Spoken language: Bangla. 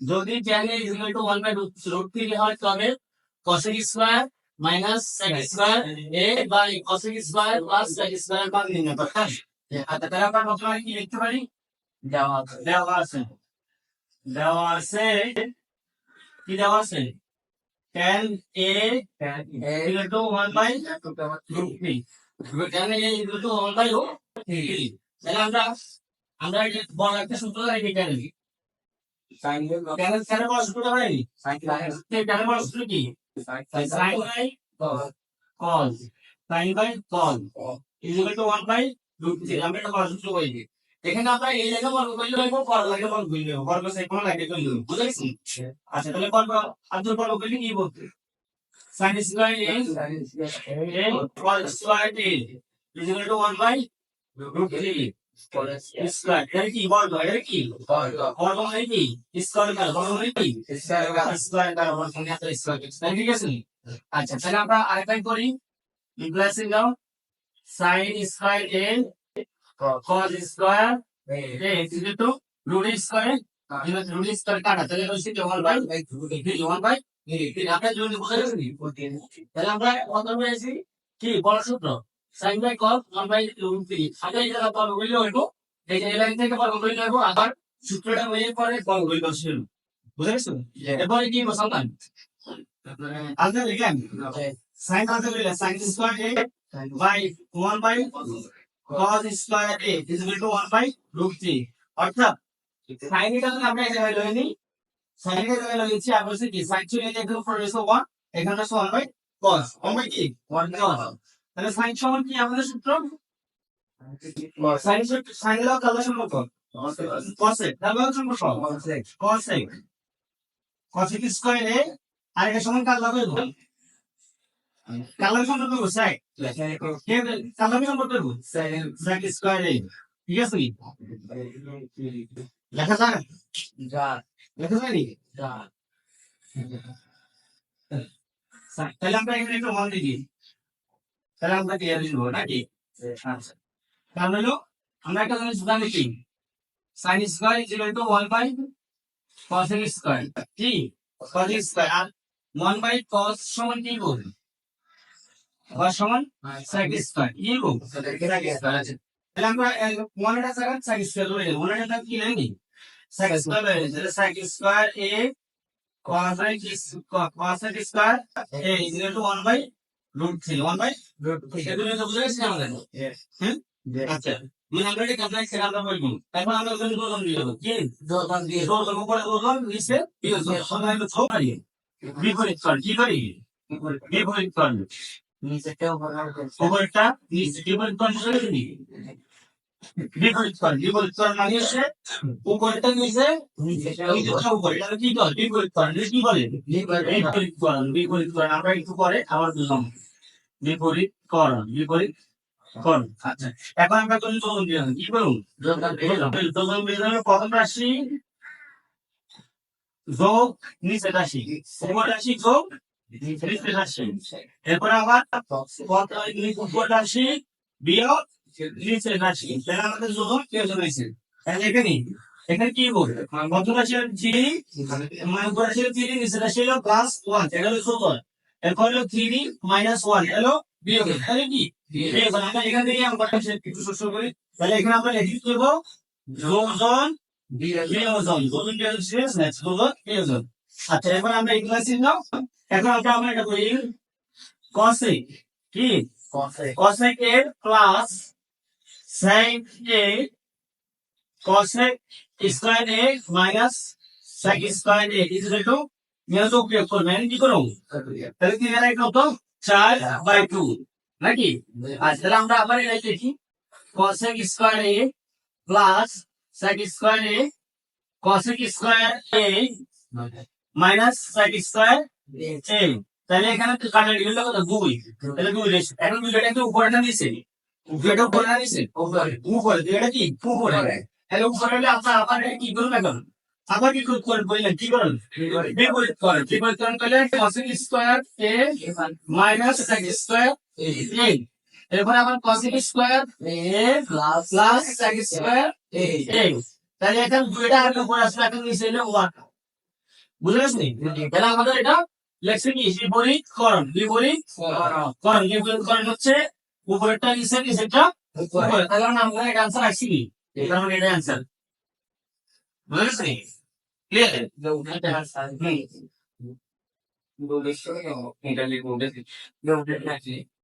যদি tan is equal to 1 by root root 3 হয় তবে cosec square minus sec square a by cosec square plus sec square মান নির্ণয় কি লিখতে পারি? দেওয়া আছে দেওয়া আছে। দেওয়া আছে, কি দেওয়া আছে? tan a equal to 1 by root 3 tan a equal to 1 by root 3 তাহলে আমরা আমরা যে বড় একটা সূত্র লিখে কেন কেন বড় সূত্রটা পাইনি কেন বড় সূত্র কি? sin sin cos is equal to 1 by root 3 আমরা এটা বড় সূত্র বলি এখানে আমরা এই জায়গা বর্গ করলে হইব লাগে বর্গ করলে হইব বর্গ সেই কোন লাগে করলে হইব পারছেন আচ্ছা তাহলে বর্গ বর্গ করলে কি বলতে? sin square is cos square is equal to 1 by root 3 এটা কি বর্গ এটা কি বর্গ মানে বর্গ মানে মানে ঠিক আছে আচ্ছা তাহলে আমরা করি নাও স্কয়ার স্কয়ার স্কয়ার এবার স্কয়ার কাটা তাহলে হচ্ছে কি 1 বাই 1 বাই আমরা যদি বুঝে গেছি তাহলে আমরা কত পেয়েছি কি বড় সূত্র sin by cos 1 by root 3 আগে এই জায়গা বর্গ করলে হইব। এই যে লাইন থেকে বর্গ করলে হইব আবার সূত্রটা হয়ে পরে বর্গ করলে হচ্ছে বুঝে গেছো এরপরে কি বসালাম আগে লিখলাম sin আগে লিখলাম sin square a by 1 by cos square a is equal to 1 by root 3 অর্থাৎ sin এটা আমরা এই জায়গায় লই নিই sin এর জায়গায় লইছি আর বলছি কি sin চলে গেলে এখানে গেছে 1 এখানে আছে 1 বাই cos 1 বাই কি? 1 cos তাহলে sin সমান কি আমাদের সূত্র? সূত্র sin এর কালো সম্পর্ক cosec তাহলে সম্পর্ক cosec cosec স্কয়ার a আর এটা সমান কার লাগে কালো সম্পর্ক কে কালো সম্পর্ক স্কয়ার a ঠিক আছে? লেখা যায়? লেখা যায় তাহলে আমরা এখানে একটু মন দিই। তাহলে আমরা কি লিখব নাকি? আচ্ছা। কারণ হলো, আমরা একটা জিনিস জানি কি? sin square is equal to 1 by cos square কি? cos স্কয়ার আর 1 বাই cos সমান কি বল cos সমান sec স্কয়ার কি বল তাহলে আমরা মনেটা জায়গা sec স্কয়ার ধরে নিলাম মনেটা কি নেই sec স্কয়ার নিলাম তাহলে sec square a cos cos square a is equal to 1 by root 3 1 by এগুলো তো বুঝে গেছি আমাদের? হ্যাঁ আচ্ছা। মানে আমরা এটা কাজ করে আমরা বলব। তারপর আমরা ওখানে দোকান দিয়ে দেবো। কি? দোকান দিয়ে দোকান উপরে দোকান নিচে বিপরীত সবাই আমরা ছোট পারি বিপরীত কর কি করি? বিপরীত কর উপরটা নিচে বিপরীত কর বুঝলি বিপরীত কর বিপরীত কর মানে হচ্ছে উপরটা নিচে নিচেটা উপরে। এটা কি কর বিপরীত কর কি বলে? বিপরীত বিপরীত আমরা একটু পরে আবার বুঝলাম বিপরীত করণ বিপরীত করণ আচ্ছা এখন কি করুন যোগ বিধানের প্রথম রাশি এরপর আবার উপর রাশি নিচে আমাদের যোগ কেউ হয়েছে তাহলে এখানে কি বল মধ্য রাশি থ্রি মানে উপর রাশি থ্রি নিচে রাশি হলো প্লাস ওয়ান এটা হলো এরপর হলো থ্রি মাইনাস ওয়ান হলো বিয়োগ তাহলে কি? আমরা এখান থেকে আমরা একটু শস্য করি। তাহলে এখানে আমরা লিখে করব। যোগজন বিয়োজন যোগজন বিয়োজন শেষ? নেক্সট যোগজন বিয়োজন আচ্ছা এবার আমরা ক্লাসে নাও এখন আমরা আমরা এটা করি cosec কি? Cosec a plus sin a cosec square a minus sec square a is equal to নিয়ত উপয়োগ করবেন কি করুন তাহলে কি এর কত 4 বাই 2 নাকি আচ্ছা তাহলে আমরা আবার এটা লিখি cosec square a plus sec square a cosec square a minus sec square a. তাহলে এখানে তো কাটা গেল কত দুই তাহলে দুই রেশ এখন দুইটা একটু উপরে না নিচে উপরেটা উপরে না কি করুন আবারই খুব করে বললেন, কি বলেন? বিপরীত করেন বিপরীত করেন করলে cos square a minus square A a এরপর আবার cos square a plus square sin square a তাহলে এখন দুইটা আর উপরে আসলে এখন নিচে এলে ওয়ান। বুঝলেন নি তাহলে আমাদের এটা লেখছি কি? বিপরীত করণ বিপরীত করণ। বিপরীত করণ হচ্ছে উপরেরটা নিচে এটা তার তাহলে আমরা এটা আনসার আসছি কি? এটা আমাদের এটা আনসার বুঝলেন Clear. Hindi. Hindi. Hindi. Hindi. Hindi. Hindi. Hindi. Hindi. Hindi. Hindi. Hindi. Hindi. Hindi. Hindi. Hindi. Hindi.